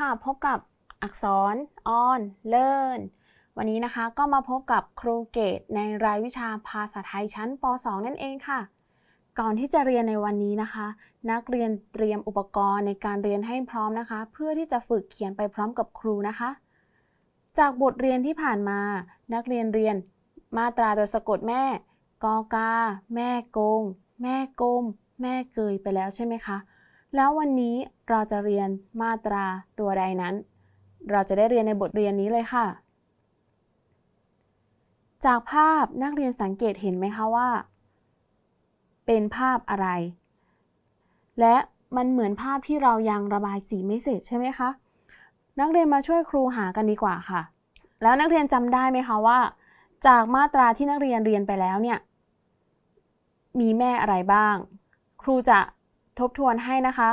ค่ะ พบกับอักษรออนเลินวันนี้นะคะก็มาพบกับครูเกตในรายวิชาภาษาไทยชั้นป .2 นั่นเองค่ะ ก่อนที่จะเรียนในวันนี้นะคะ นักเรียนเตรียมอุปกรณ์ในการเรียนให้พร้อมนะคะ เพื่อที่จะฝึกเขียนไปพร้อมกับครูนะคะ จากบทเรียนที่ผ่านมา นักเรียนเรียนมาตราตัวสะกดแม่กอกา แม่กง แม่กลมแม่เกยไปแล้วใช่ไหมคะ แล้ววันนี้เราจะเรียนมาตราตัวใดนั้น เราจะได้เรียนในบทเรียนนี้เลยค่ะ จากภาพนักเรียนสังเกตเห็นไหมคะว่า เป็นภาพอะไร และมันเหมือนภาพที่เรายังระบายสีไม่เสร็จใช่ไหมคะ นักเรียนมาช่วยครูหากันดีกว่าค่ะ แล้วนักเรียนจำได้ไหมคะว่า จากมาตราที่นักเรียนเรียนไปแล้วเนี่ย มีแม่อะไรบ้าง ครูจะ ทบทวนให้นะคะ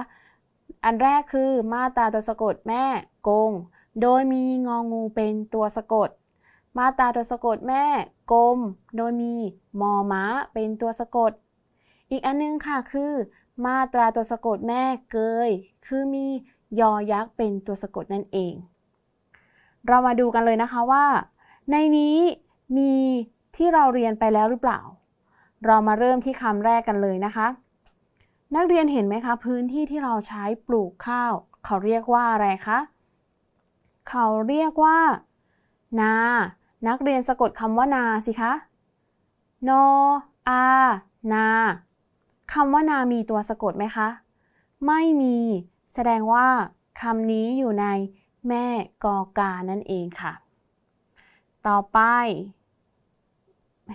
อันแรกคือมาตราตัวสะกดแม่กง โดยมีงองูเป็นตัวสะกด มาตราตัวสะกดแม่กลม โดยมีมอม้าเป็นตัวสะกด อีกอันนึงค่ะคือ มาตราตัวสะกดแม่เกย คือมียอยักษ์เป็นตัวสะกดนั่นเอง เรามาดูกันเลยนะคะว่า ในนี้มีที่เราเรียนไปแล้วหรือเปล่า เรามาเริ่มที่คำแรกกันเลยนะคะ นักเรียนเห็นไหมคะ พื้นที่ที่เราใช้ปลูกข้าว เขาเรียกว่าอะไรคะ เขาเรียกว่า นา นักเรียนสะกดคำว่านาสิคะนออานาคำว่านามีตัวสะกดไหมคะ ไม่มี แสดงว่าคำนี้อยู่ในแม่กอกานั่นเองค่ะ ต่อไป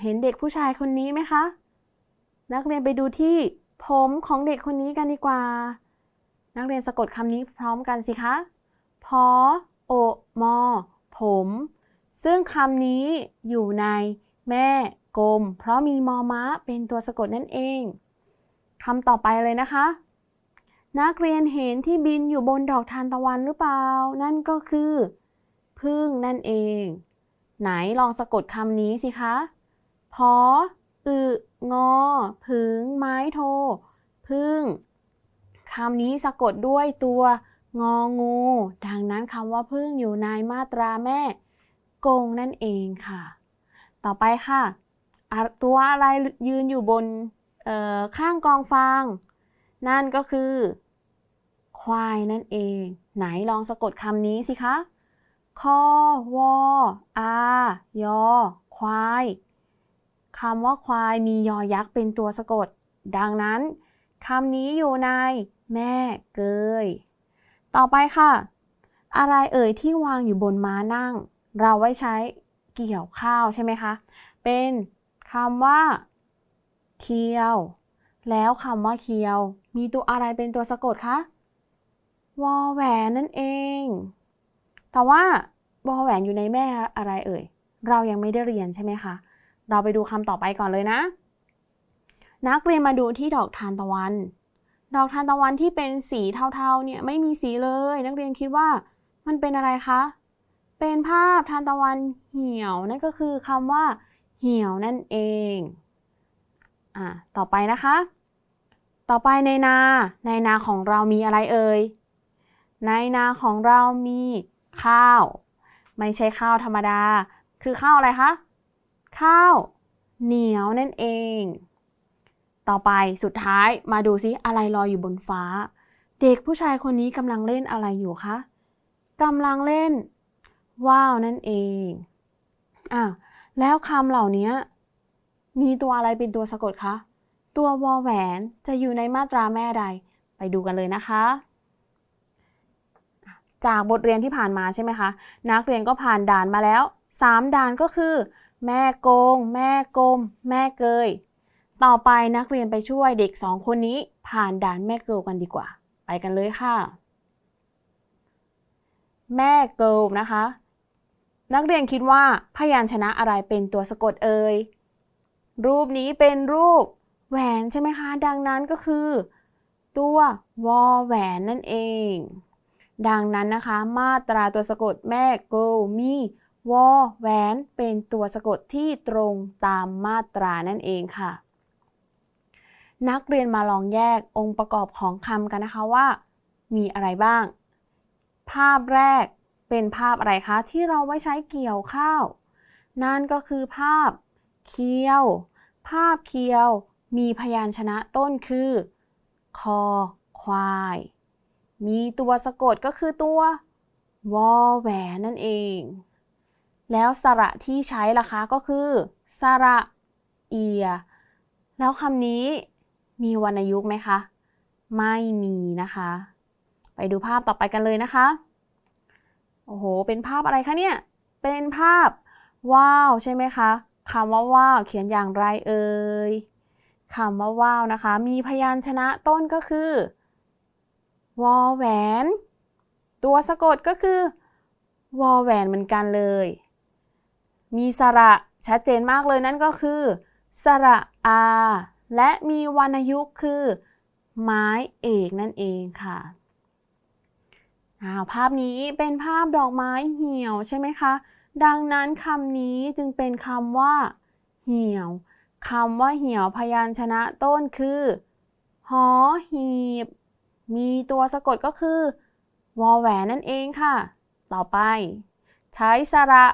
เห็นเด็กผู้ชายคนนี้ไหมคะ นักเรียนไปดูที่ ผมของเด็กคนนี้กันดีกว่า นักเรียนสะกดคำนี้พร้อมกันสิคะ พอ โอ มอ ผม ซึ่งคำนี้อยู่ในแม่กลม เพราะมีมอม้าเป็นตัวสะกดนั่นเองคำต่อไปเลยนะคะ นักเรียนเห็นที่บินอยู่บนดอกทานตะวันหรือเปล่า นั่นก็คือพึ่งนั่นเอง ไหนลองสะกดคำนี้สิคะ พอ อึงอ ผึง ไม้โท พึ่งคำนี้สะกดด้วยตัวงองู ดังนั้นคำว่าพึ่งอยู่ในมาตราแม่กงนั่นเองค่ะ ต่อไปค่ะอะตัวอะไรยืนอยู่บนข้างกองฟาง นั่นก็คือ ควายนั่นเอง ไหนลองสะกดคำนี้สิคะคอวออายอควาย คำว่าควายมียอยักษ์เป็นตัวสะกด ดังนั้นคำนี้อยู่ในแม่เกย ต่อไปค่ะ อะไรเอ่ยที่วางอยู่บนม้านั่ง เราไว้ใช้เกี่ยวข้าวใช่ไหมคะ เป็นคำว่า เคียว แล้วคำว่าเคียว มีตัวอะไรเป็นตัวสะกดคะ วอแหวนนั่นเอง แต่ว่าวอแหวนอยู่ในแม่อะไรเอ่ย เรายังไม่ได้เรียนใช่ไหมคะ เราไปดูคำต่อไปก่อนเลยนะ นักเรียนมาดูที่ดอกทานตะวัน ดอกทานตะวันที่เป็นสีเทาๆเนี่ยไม่มีสีเลย นักเรียนคิดว่ามันเป็นอะไรคะ เป็นภาพทานตะวันเหี่ยวนั่นก็คือคำว่า เหี่ยวนั่นเองอ่าต่อไปนะคะ ต่อไปในนา ในนาของเรามีอะไรเอ่ย ในนาของเรามีข้าว ไม่ใช่ข้าวธรรมดา คือข้าวอะไรคะ ข้าว เหนียวนั่นเอง ต่อไปสุดท้ายมาดูซิอะไรลอยอยู่บนฟ้า เด็กผู้ชายคนนี้กำลังเล่นอะไรอยู่คะกำลังเล่น ว้าวนั่นเองอะแล้วคำเหล่านี้มีตัวอะไรเป็นตัวสะกดคะ ตัววอแหวนจะอยู่ในมาตราแม่ใด ไปดูกันเลยนะคะ จากบทเรียนที่ผ่านมาใช่ไหมคะ นักเรียนก็ผ่านด่านมาแล้ว 3 ด่านก็คือ แม่โกง แม่กลม แม่เกย ต่อไปนักเรียนไปช่วยเด็กสองคนนี้ผ่านด่านแม่เกลกันดีกว่า ไปกันเลยค่ะ แม่เกลนะคะ นักเรียนคิดว่าพยัญชนะอะไรเป็นตัวสะกดเอ่ย รูปนี้เป็นรูปแหวนใช่ไหมคะ ดังนั้นก็คือ ตัววอแหวนนั่นเอง ดังนั้นนะคะ มาตราตัวสะกดแม่เกลมี วอแหวนเป็นตัวสะกดที่ตรงตามมาตรานั่นเองค่ะ นักเรียนมาลองแยกองค์ประกอบของคำกันนะคะว่า มีอะไรบ้าง ภาพแรกเป็นภาพอะไรคะที่เราไว้ใช้เกี่ยวข้าว นั่นก็คือภาพเคียว ภาพเคียว มีพยัญชนะต้นคือ คอ ควาย มีตัวสะกดก็คือตัววอแหวนนั่นเอง แล้วสระที่ใช้ล่ะคะก็คือสระเอีย แล้วคำนี้มีวรรณยุกต์ไหมคะ ไม่มีนะคะ ไปดูภาพต่อไปกันเลยนะคะ โอ้โห เป็นภาพอะไรคะเนี่ย เป็นภาพว้าว ใช่ไหมคะคำว่าว้าว เขียนอย่างไรเอ่ยคำว่าว้าวนะคะ มีพยัญชนะต้นก็คือวอแหวน ตัวสะกดก็คือวอแหวนเหมือนกันเลย มีสระชัดเจนมากเลยนั่นก็คือ สระอา และมีวรรณยุกต์คือ ไม้เอกนั่นเองค่ะอ้าวภาพนี้เป็นภาพดอกไม้เหี่ยวใช่ไหมคะ ดังนั้นคำนี้จึงเป็นคำว่า เหี่ยวคำว่าเหี่ยวพยัญชนะต้นคือ หอหีบ มีตัวสะกดก็คือ วอแหวนนั่นเองค่ะ ต่อไป ใช้สระ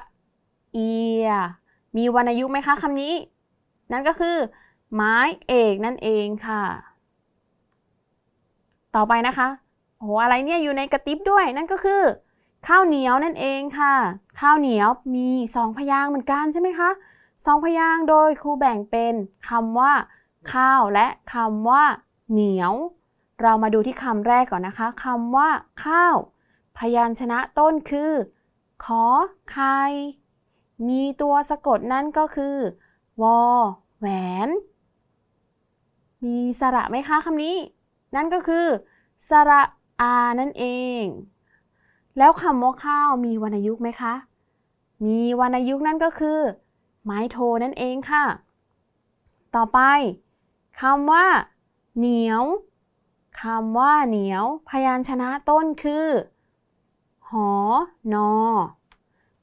เอียมีวรรณยุกต์ไหมคะคำนี้ นั่นก็คือ ไม้เอกนั่นเองค่ะ ต่อไปนะคะโอ้อะไรเนี่ยอยู่ในกระติบด้วย นั่นก็คือ ข้าวเหนียวนั่นเองค่ะ ข้าวเหนียวมีสองพยางค์เหมือนกันใช่ไหมคะสองพยางค์โดยครูแบ่งเป็นคำว่า ข้าวและคำว่า เหนียว เรามาดูที่คำแรกก่อนนะคะคำว่า ข้าว พยัญชนะต้นคือ ขอไข่ มีตัวสะกดนั่นก็คือ วอแหวน มีสระไหมคะคำนี้ นั่นก็คือ สระอานั่นเอง แล้วคำว่าข้าวมีวรรณยุกต์ไหมคะ มีวรรณยุกต์นั่นก็คือ ไม้โทนั่นเองค่ะ ต่อไปคำว่า เหนียวคำว่าเหนียว พยัญชนะต้นคือ หอนอ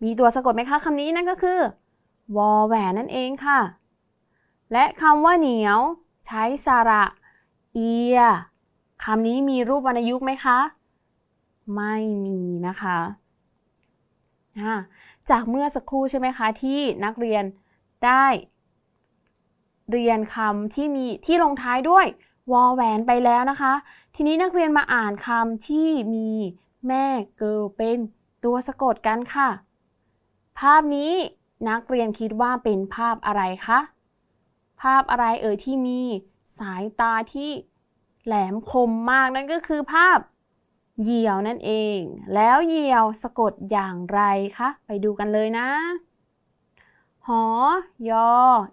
มีตัวสะกดไหมคะคำนี้นั่นก็คือวอแหวนนั่นเองค่ะ และคำว่าเหนียว ใช้สระเอียคำนี้มีรูปวรรณยุกต์ไหมคะ ไม่มีนะคะจากเมื่อสักครู่ใช่ไหมคะที่นักเรียนได้ เรียนคำที่มีที่ลงท้ายด้วยวอแหวนไปแล้วนะคะ ทีนี้นักเรียนมาอ่านคำที่มีแม่เกิลเป็นตัวสะกดกันค่ะ ภาพนี้นักเรียนคิดว่าเป็นภาพอะไรคะ ภาพอะไรเอ่ยที่มีสายตาที่แหลมคมมากนั่นก็คือภาพเหยี่ยวนั่นเอง แล้วเหยี่ยวสะกดอย่างไรคะ ไปดูกันเลยนะ หอ ยอ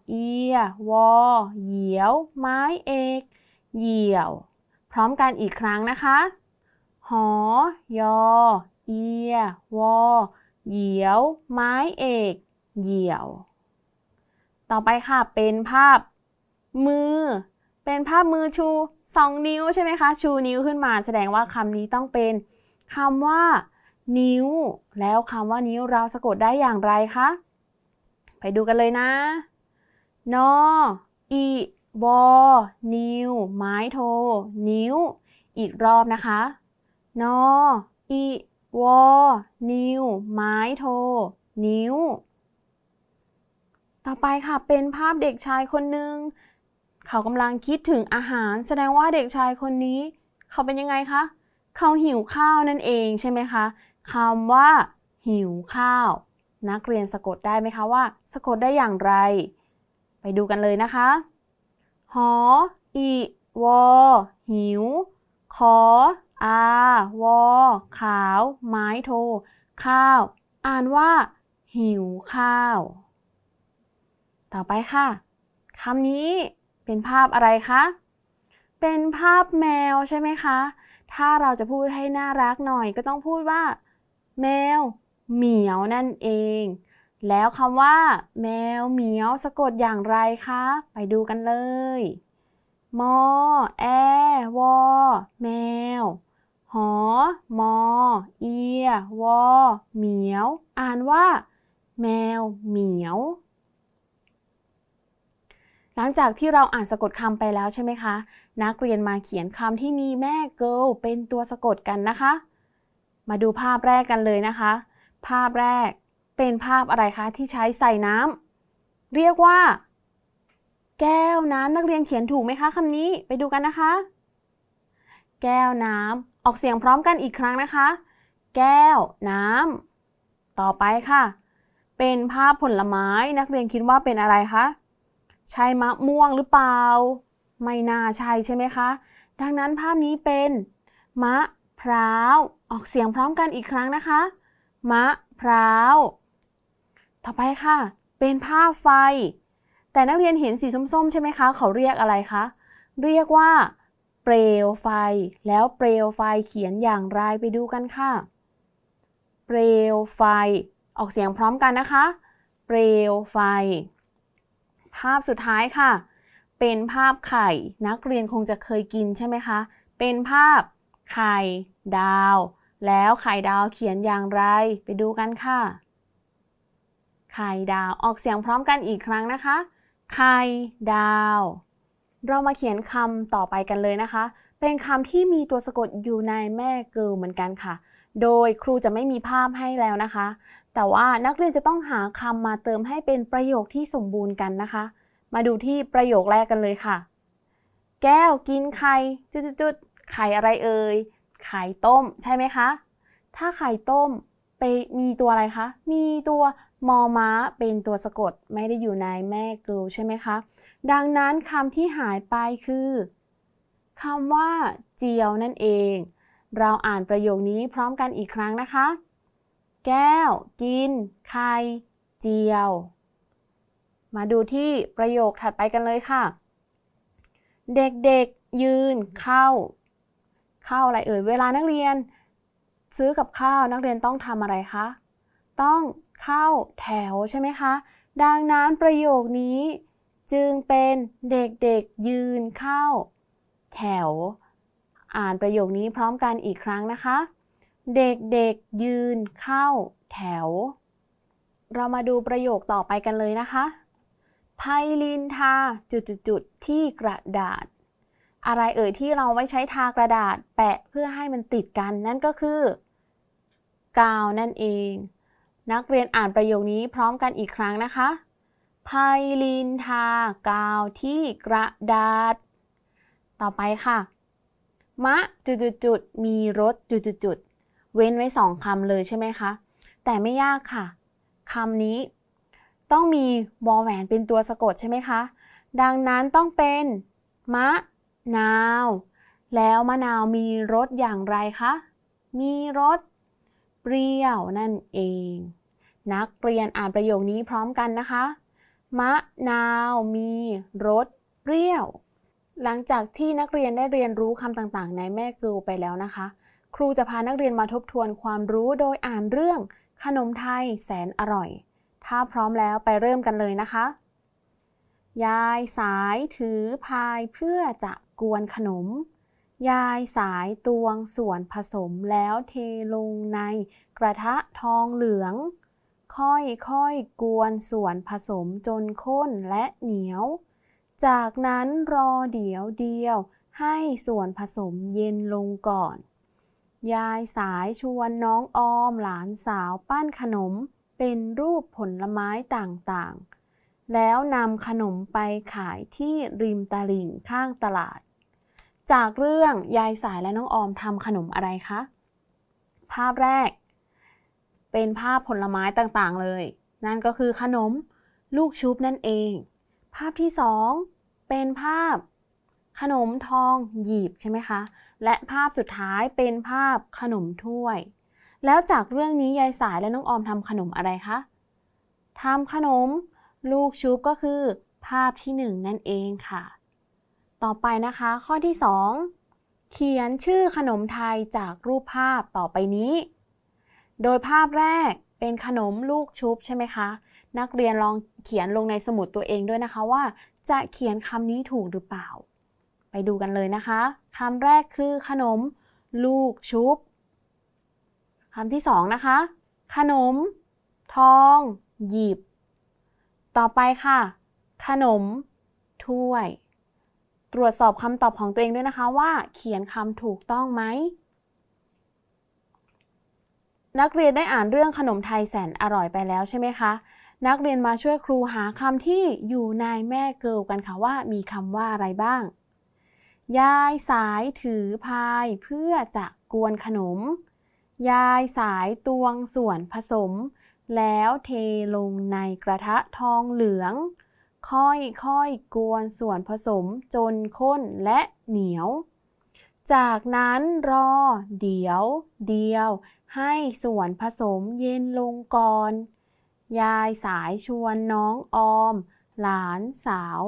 เอีย วอ เหยี่ยว ไม้เอก เหยี่ยว พร้อมกันอีกครั้งนะคะ หอ ยอ เอีย วอ เหยียว ไม้เอก เหยี่ยว ต่อไปค่ะ เป็นภาพมือ เป็นภาพมือชูสองนิ้วใช่ไหมคะ ชูนิ้วขึ้นมา แสดงว่าคำนี้ต้องเป็นคำว่า นิ้ว แล้วคำว่านิ้วเราสะกดได้อย่างไรคะ ไปดูกันเลยนะ นออีวอนิ้วไม้โท นิ้ว อีกรอบนะคะ นออี วอ นิ้ว ไม้โท นิ้ว ต่อไปค่ะ เป็นภาพเด็กชายคนหนึ่ง เขากำลังคิดถึงอาหาร แสดงว่าเด็กชายคนนี้ เขาเป็นยังไงคะ เขาหิวข้าวนั่นเองใช่ไหมคะคำว่า หิวข้าว นักเรียนสะกดได้ไหมคะว่า สะกดได้อย่างไร ไปดูกันเลยนะคะ หอ อี วอ หิว ขอ อาวอขาว ไม้โท ข้าว อ่านว่า หิวข้าว ต่อไปค่ะคำนี้เป็นภาพอะไรคะ เป็นภาพแมวใช่ไหมคะ ถ้าเราจะพูดให้น่ารักหน่อยก็ต้องพูดว่า แมว เหมียวนั่นเอง แล้วคำว่า แมวเหมียวสะกดอย่างไรคะ ไปดูกันเลยมอแอวอแมว หอ มอ เอีย วอ เหมียว อ่านว่า แมว เหมียว หลังจากที่เราอ่านสะกดคำไปแล้วใช่ไหมคะ นักเรียนมาเขียนคำที่มีแม่เกิลเป็นตัวสะกดกันนะคะ มาดูภาพแรกกันเลยนะคะ ภาพแรกเป็นภาพอะไรคะที่ใช้ใส่น้ำเรียกว่า แก้วน้ำนักเรียนเขียนถูกไหมคะคำนี้ไปดูกันนะคะ แก้วน้ำออกเสียงพร้อมกันอีกครั้งนะคะ แก้วน้ำต่อไปค่ะ เป็นภาพผลไม้นักเรียนคิดว่าเป็นอะไรคะใช่มะม่วงหรือเปล่า ไม่น่าใช่ใช่ไหมคะ ดังนั้นภาพนี้เป็น มะพร้าวออกเสียงพร้อมกันอีกครั้งนะคะ มะพร้าวต่อไปค่ะ เป็นภาพไฟ แต่นักเรียนเห็นสีส้มๆ ใช่ไหมคะ เขาเรียกอะไรคะ เรียกว่า เปลวไฟ แล้วเปลวไฟเขียนอย่างไรไปดูกันค่ะ เปลวไฟ ออกเสียงพร้อมกันนะคะ เปลวไฟ ภาพสุดท้ายค่ะ เป็นภาพไข่ นักเรียนคงจะเคยกินใช่ไหมคะ เป็นภาพไข่ดาว แล้วไข่ดาวเขียนอย่างไร ไปดูกันค่ะ ไข่ดาว ออกเสียงพร้อมกันอีกครั้งนะคะ ไข่ดาว เรามาเขียนคำต่อไปกันเลยนะคะ เป็นคำที่มีตัวสะกดอยู่ในแม่เกิลเหมือนกันค่ะ โดยครูจะไม่มีภาพให้แล้วนะคะ แต่ว่านักเรียนจะต้องหาคำมาเติมให้เป็นประโยคที่สมบูรณ์กันนะคะ มาดูที่ประโยคแรกกันเลยค่ะ แก้วกินไข่จุดๆๆไข่อะไรเอ่ย ไข่ต้มใช่ไหมคะ ถ้าไข่ต้มไปมีตัวอะไรคะ มีตัวมอม้าเป็นตัวสะกดไม่ได้อยู่ในแม่เกิลใช่ไหมคะ ดังนั้นคำที่หายไปคือคำว่า เจียวนั่นเอง เราอ่านประโยคนี้พร้อมกันอีกครั้งนะคะ แก้ว กิน ไข่ เจียว มาดูที่ประโยคถัดไปกันเลยค่ะ เด็กๆ ยืน เข้า เข้าอะไรเอ่ย เวลานักเรียน ซื้อกับข้าวนักเรียนต้องทำอะไรคะ ต้องเข้าแถวใช่ไหมคะ ดังนั้นประโยคนี้ จึงเป็นเด็กๆยืนเข้า แถว อ่านประโยคนี้พร้อมกันอีกครั้งนะคะ เด็กๆยืนเข้า แถว เรามาดูประโยคต่อไปกันเลยนะคะไพลินทาจุดๆที่กระดาษ อะไรเอ่ยที่เราไว้ใช้ทากระดาษแปะเพื่อให้มันติดกันนั่นก็คือกาวนั่นเอง นักเรียนอ่านประโยคนี้พร้อมกันอีกครั้งนะคะ ไพลินทากาวที่กระดาษ ต่อไปค่ะ มะจุดๆๆมีรถจุดๆๆเว้นไว้สองคำเลยใช่ไหมคะ แต่ไม่ยากค่ะคำนี้ ต้องมีวอแหวนเป็นตัวสะกดใช่ไหมคะ ดังนั้นต้องเป็น มะนาว แล้วมะนาวมีรสอย่างไรคะ มีรสเปรี้ยวนั่นเอง นักเรียนอ่านประโยคนี้พร้อมกันนะคะ มะนาวมีรสเปรี้ยว หลังจากที่นักเรียนได้เรียนรู้คำต่างๆ ในแม่กิลไปแล้วนะคะ ครูจะพานักเรียนมาทบทวนความรู้โดยอ่านเรื่องขนมไทยแสนอร่อย ถ้าพร้อมแล้วไปเริ่มกันเลยนะคะ ยายสายถือพายเพื่อจะกวนขนม ยายสายตวงส่วนผสมแล้วเทลงในกระทะทองเหลือง ค่อยๆกวนส่วนผสมจนข้นและเหนียว จากนั้นรอเดี๋ยวเดียว ให้ส่วนผสมเย็นลงก่อน ยายสายชวนน้องออมหลานสาวปั้นขนมเป็นรูปผลไม้ต่างๆ แล้วนำขนมไปขายที่ริมตลิ่งข้างตลาด จากเรื่องยายสายและน้องออมทำขนมอะไรคะ ภาพแรก เป็นภาพผลไม้ต่างๆเลย นั่นก็คือขนมลูกชุบนั่นเอง ภาพที่สองเป็นภาพขนมทองหยีบใช่ไหมคะ และภาพสุดท้ายเป็นภาพขนมถ้วย แล้วจากเรื่องนี้ยายสายและน้องออมทำขนมอะไรคะทำขนมลูกชุบก็คือ ภาพที่หนึ่งนั่นเองค่ะ ต่อไปนะคะ ข้อที่สองเขียนชื่อขนมไทยจากรูปภาพต่อไปนี้ โดยภาพแรกเป็นขนมลูกชุบใช่ไหมคะ นักเรียนลองเขียนลงในสมุดตัวเองด้วยนะคะว่า จะเขียนคำนี้ถูกหรือเปล่า ไปดูกันเลยนะคะคำแรกคือขนม ลูกชุบคำที่สองนะคะ ขนม ทอง หยิบ ต่อไปค่ะ ขนม ถ้วย ตรวจสอบคำตอบของตัวเองด้วยนะคะว่า เขียนคำถูกต้องไหม นักเรียนได้อ่านเรื่องขนมไทยแสนอร่อยไปแล้วใช่ไหมคะ นักเรียนมาช่วยครูหาคำที่อยู่ในแม่เกิลกันค่ะว่ามีคำว่าอะไรบ้าง ยายสายถือพายเพื่อจะกวนขนม ยายสายตวงส่วนผสม แล้วเทลงในกระทะทองเหลือง ค่อยๆกวนส่วนผสมจนข้นและเหนียว จากนั้นรอ เดี๋ยว เดียว ให้ส่วนผสมเย็นลงก่อน ยายสายชวนน้องออม หลานสาว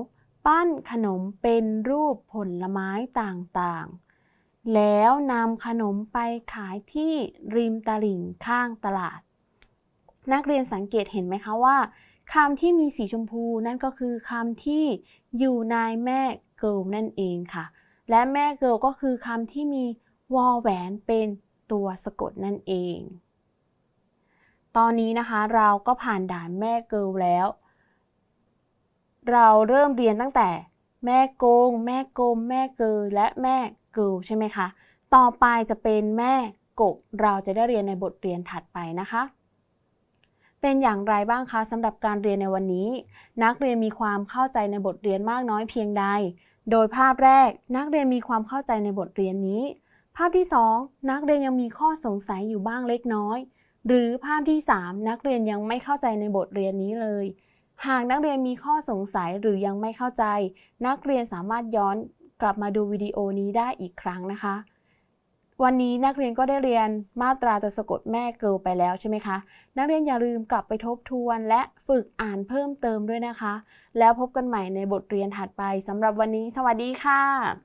ปั้นขนมเป็นรูปผลไม้ต่างๆ แล้วนำขนมไปขายที่ริมตลิ่งข้างตลาด นักเรียนสังเกตเห็นไหมคะว่าคำที่มีสีชมพูนั่นก็คือคำที่อยู่ในแม่เกิลนั่นเองค่ะ และแม่เกิลก็คือคำที่มีวอแหวนเป็น ตัวสะกดนั่นเอง ตอนนี้นะคะเราก็ผ่านด่านแม่เกิลแล้ว เราเริ่มเรียนตั้งแต่แม่โกง แม่กลมแม่เกิลและแม่เกิลใช่ไหมคะ ต่อไปจะเป็นแม่กบเราจะได้เรียนในบทเรียนถัดไปนะคะ เป็นอย่างไรบ้างคะสำหรับการเรียนในวันนี้ นักเรียนมีความเข้าใจในบทเรียนมากน้อยเพียงใด โดยภาพแรกนักเรียนมีความเข้าใจในบทเรียนนี้ ภาพที่ 2 นักเรียนยังมีข้อสงสัยอยู่บ้างเล็กน้อย หรือภาพที่ 3 นักเรียนยังไม่เข้าใจในบทเรียนนี้เลย หากนักเรียนมีข้อสงสัยหรือยังไม่เข้าใจ นักเรียนสามารถย้อนกลับมาดูวิดีโอนี้ได้อีกครั้งนะคะ วันนี้นักเรียนก็ได้เรียนมาตราตัวสะกดแม่เกิลไปแล้วใช่ไหมคะ นักเรียนอย่าลืมกลับไปทบทวนและฝึกอ่านเพิ่มเติมด้วยนะคะ แล้วพบกันใหม่ในบทเรียนถัดไปสำหรับวันนี้ สวัสดีค่ะ